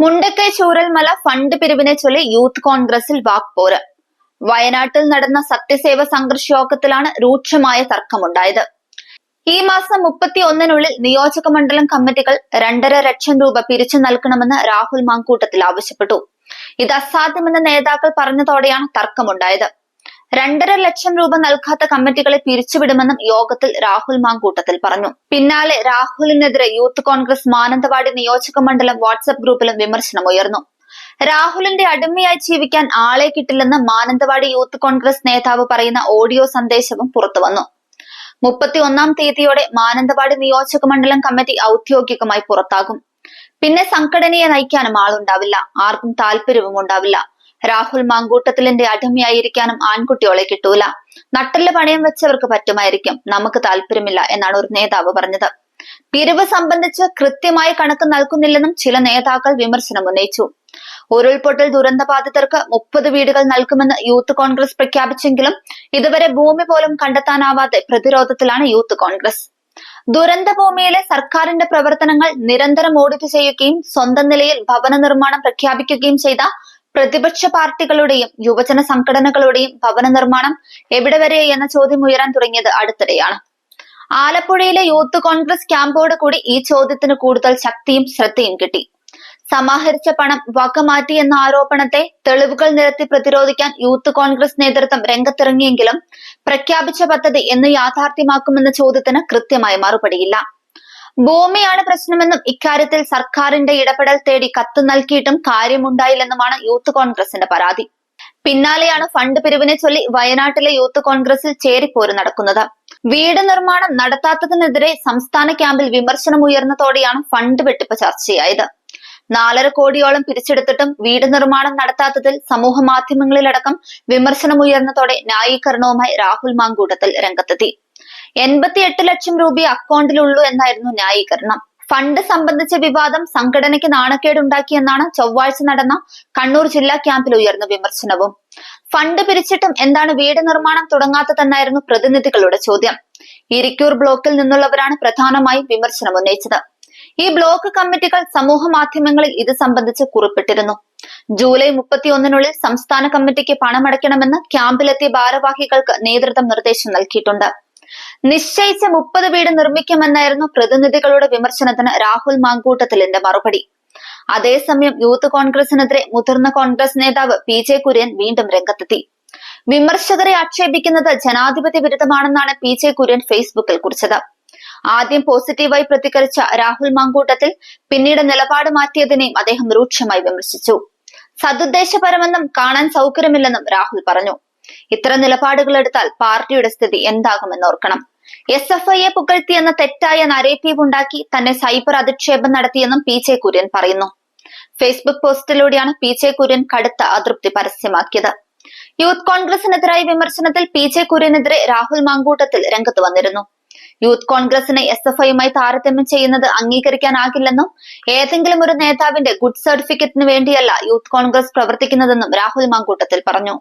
Mundakkai Chooralmala fund പിരിവിനെ ചൊല്ലി youth കോൺഗ്രസിൽ വാക്പോര്. വയനാട്ടിൽ നടന്ന സത്യസേവ സംഘർഷ യോഗത്തിലാണ് രൂക്ഷമായ തർക്കമുണ്ടായത്. ഈ മാസം മുപ്പത്തി ഒന്നിനുള്ളിൽ നിയോജക മണ്ഡലം കമ്മിറ്റികൾ രണ്ടര ലക്ഷം രൂപ പിരിച്ചു നൽകണമെന്ന് രാഹുൽ മാങ്കൂട്ടത്തിൽ ആവശ്യപ്പെട്ടു. ഇത് അസാധ്യമെന്ന് നേതാക്കൾ പറഞ്ഞതോടെയാണ് തർക്കമുണ്ടായത്. രണ്ടര ലക്ഷം രൂപ നൽകാത്ത കമ്മിറ്റികളെ പിരിച്ചുവിടുമെന്നും യോഗത്തിൽ രാഹുൽ മാങ്കൂട്ടത്തിൽ പറഞ്ഞു. പിന്നാലെ രാഹുലിനെതിരെ യൂത്ത് കോൺഗ്രസ് മാനന്തവാടി നിയോജക മണ്ഡലം വാട്സ്ആപ്പ് ഗ്രൂപ്പിലും വിമർശനം ഉയർന്നു. രാഹുലിന്റെ അടിമയായി ജീവിക്കാൻ ആളെ കിട്ടില്ലെന്ന് മാനന്തവാടി യൂത്ത് കോൺഗ്രസ് നേതാവ് പറയുന്ന ഓഡിയോ സന്ദേശവും പുറത്തുവന്നു. മുപ്പത്തി ഒന്നാം തീയതിയോടെ മാനന്തവാടി നിയോജക മണ്ഡലം കമ്മിറ്റി ഔദ്യോഗികമായി പുറത്താകും. പിന്നെ സംഘടനയെ നയിക്കാനും ആളുണ്ടാവില്ല. ആർക്കും താല്പര്യവും ഉണ്ടാവില്ല രാഹുൽ മാങ്കൂട്ടത്തിലിന്റെ അടിമയായിരിക്കാനും ആൺകുട്ടികളെ കിട്ടൂല. നട്ടൽ പണയം വെച്ചവർക്ക് പറ്റുമായിരിക്കും. നമുക്ക് താല്പര്യമില്ല എന്നാണ് ഒരു നേതാവ് പറഞ്ഞത്. പിരിവ് സംബന്ധിച്ച് കൃത്യമായി കണക്ക് നൽകുന്നില്ലെന്നും ചില നേതാക്കൾ വിമർശനം ഉന്നയിച്ചു. ഉരുൾപൊട്ടൽ ദുരന്തബാധിതർക്ക് മുപ്പത് വീടുകൾ നൽകുമെന്ന് യൂത്ത് കോൺഗ്രസ് പ്രഖ്യാപിച്ചെങ്കിലും ഇതുവരെ ഭൂമി പോലും കണ്ടെത്താനാവാതെ പ്രതിരോധത്തിലാണ് യൂത്ത് കോൺഗ്രസ്. ദുരന്ത ഭൂമിയിലെ സർക്കാരിന്റെ പ്രവർത്തനങ്ങൾ നിരന്തരം ഓഡിറ്റ് ചെയ്യുകയും സ്വന്തം നിലയിൽ ഭവന നിർമ്മാണം പ്രഖ്യാപിക്കുകയും ചെയ്ത പ്രതിപക്ഷ പാർട്ടികളുടെയും യുവജന സംഘടനകളുടെയും ഭവന നിർമ്മാണം എവിടെ വരെ എന്ന ചോദ്യം ഉയരാൻ തുടങ്ങിയത് അടുത്തിടെയാണ്. ആലപ്പുഴയിലെ യൂത്ത് കോൺഗ്രസ് ക്യാമ്പോട് കൂടി ഈ ചോദ്യത്തിന് കൂടുതൽ ശക്തിയും ശ്രദ്ധയും കിട്ടി. സമാഹരിച്ച പണം വകമാറ്റി എന്ന ആരോപണത്തെ തെളിവുകൾ നിരത്തി പ്രതിരോധിക്കാൻ യൂത്ത് കോൺഗ്രസ് നേതൃത്വം രംഗത്തിറങ്ങിയെങ്കിലും പ്രഖ്യാപിച്ച പദ്ധതി എന്ന് യാഥാർത്ഥ്യമാക്കുമെന്ന ചോദ്യത്തിന് കൃത്യമായ മറുപടിയില്ല. ഭൂമിയാണ് പ്രശ്നമെന്നും ഇക്കാര്യത്തിൽ സർക്കാരിന്റെ ഇടപെടൽ തേടി കത്ത് നൽകിയിട്ടും കാര്യമുണ്ടായില്ലെന്നുമാണ് യൂത്ത് കോൺഗ്രസിന്റെ പരാതി. പിന്നാലെയാണ് ഫണ്ട് പിരിവിനെ ചൊല്ലി വയനാട്ടിലെ യൂത്ത് കോൺഗ്രസിൽ ചേരിപ്പോര് നടക്കുന്നത്. വീട് നിർമ്മാണം നടത്താത്തതിനെതിരെ സംസ്ഥാന ക്യാമ്പിൽ വിമർശനം ഉയർന്നതോടെയാണ് ഫണ്ട് വെട്ടിപ്പ് ചർച്ചയായത്. നാലര കോടിയോളം പിരിച്ചെടുത്തിട്ടും വീട് നിർമ്മാണം നടത്താത്തതിൽ സമൂഹ മാധ്യമങ്ങളിലടക്കം വിമർശനമുയർന്നതോടെ ന്യായീകരണവുമായി രാഹുൽ മാങ്കൂട്ടത്തിൽ രംഗത്തെത്തി. എൺപത്തിയെട്ട് ലക്ഷം രൂപ അക്കൗണ്ടിലുള്ളൂ എന്നായിരുന്നു ന്യായീകരണം. ഫണ്ട് സംബന്ധിച്ച വിവാദം സംഘടനയ്ക്ക് നാണക്കേടുണ്ടാക്കിയെന്നാണ് ചൊവ്വാഴ്ച നടന്ന കണ്ണൂർ ജില്ലാ ക്യാമ്പിൽ ഉയർന്ന വിമർശനവും. ഫണ്ട് പിരിച്ചിട്ടും എന്താണ് വീട് നിർമ്മാണം തുടങ്ങാത്തതെന്നായിരുന്നു പ്രതിനിധികളുടെ ചോദ്യം. ഇരിക്കൂർ ബ്ലോക്കിൽ നിന്നുള്ളവരാണ് പ്രധാനമായും വിമർശനം ഉന്നയിച്ചത്. ഈ ബ്ലോക്ക് കമ്മിറ്റികൾ സമൂഹ മാധ്യമങ്ങളിൽ ഇത് സംബന്ധിച്ച് കുറിപ്പിട്ടിരുന്നു. ജൂലൈ മുപ്പത്തിയൊന്നിനുള്ളിൽ സംസ്ഥാന കമ്മിറ്റിക്ക് പണമടയ്ക്കണമെന്ന് ക്യാമ്പിലെത്തിയ ഭാരവാഹികൾക്ക് നേതൃത്വം നിർദ്ദേശം നൽകിയിട്ടുണ്ട്. നിശ്ചയിച്ച മുപ്പത് വീട് നിർമ്മിക്കുമെന്നായിരുന്നു പ്രതിനിധികളുടെ വിമർശനത്തിന് രാഹുൽ മാങ്കൂട്ടത്തിലിന്റെ മറുപടി. അതേസമയം യൂത്ത് കോൺഗ്രസിനെതിരെ മുതിർന്ന കോൺഗ്രസ് നേതാവ് പി ജെ കുര്യൻ വീണ്ടും രംഗത്തെത്തി. വിമർശകരെ ആക്ഷേപിക്കുന്നത് ജനാധിപത്യ വിരുദ്ധമാണെന്നാണ് പി ജെ കുര്യൻ ഫേസ്ബുക്കിൽ കുറിച്ചത്. ആദ്യം പോസിറ്റീവായി പ്രതികരിച്ച രാഹുൽ മാങ്കൂട്ടത്തിൽ പിന്നീട് നിലപാട് മാറ്റിയതിനെയും അദ്ദേഹം രൂക്ഷമായി വിമർശിച്ചു. സതുദ്ദേശപരമെന്നും കാണാൻ സൗകര്യമില്ലെന്നും രാഹുൽ പറഞ്ഞു. ഇത്തരം നിലപാടുകൾ എടുത്താൽ പാർട്ടിയുടെ സ്ഥിതി എന്താകുമെന്ന് ഓർക്കണം. എസ് എഫ് ഐയെ പുകഴ്ത്തിയെന്ന തെറ്റായ നരേറ്റീവ് ഉണ്ടാക്കി തന്നെ സൈബർ അധിക്ഷേപം നടത്തിയെന്നും പി ജെ കുര്യൻ പറയുന്നു. ഫേസ്ബുക്ക് പോസ്റ്റിലൂടെയാണ് പി ജെ കുര്യൻ കടുത്ത അതൃപ്തി പരസ്യമാക്കിയത്. യൂത്ത് കോൺഗ്രസിനെതിരായ വിമർശനത്തിൽ പി ജെ കുര്യനെതിരെ രാഹുൽ മാങ്കൂട്ടത്തിൽ രംഗത്ത് വന്നിരുന്നു. യൂത്ത് കോൺഗ്രസിനെ എസ് എഫ് ഐയുമായി താരതമ്യം ചെയ്യുന്നത് അംഗീകരിക്കാനാകില്ലെന്നും ഏതെങ്കിലും ഒരു നേതാവിന്റെ ഗുഡ് സർട്ടിഫിക്കറ്റിന് വേണ്ടിയല്ല യൂത്ത് കോൺഗ്രസ് പ്രവർത്തിക്കുന്നതെന്നും രാഹുൽ മാങ്കൂട്ടത്തിൽ പറഞ്ഞു.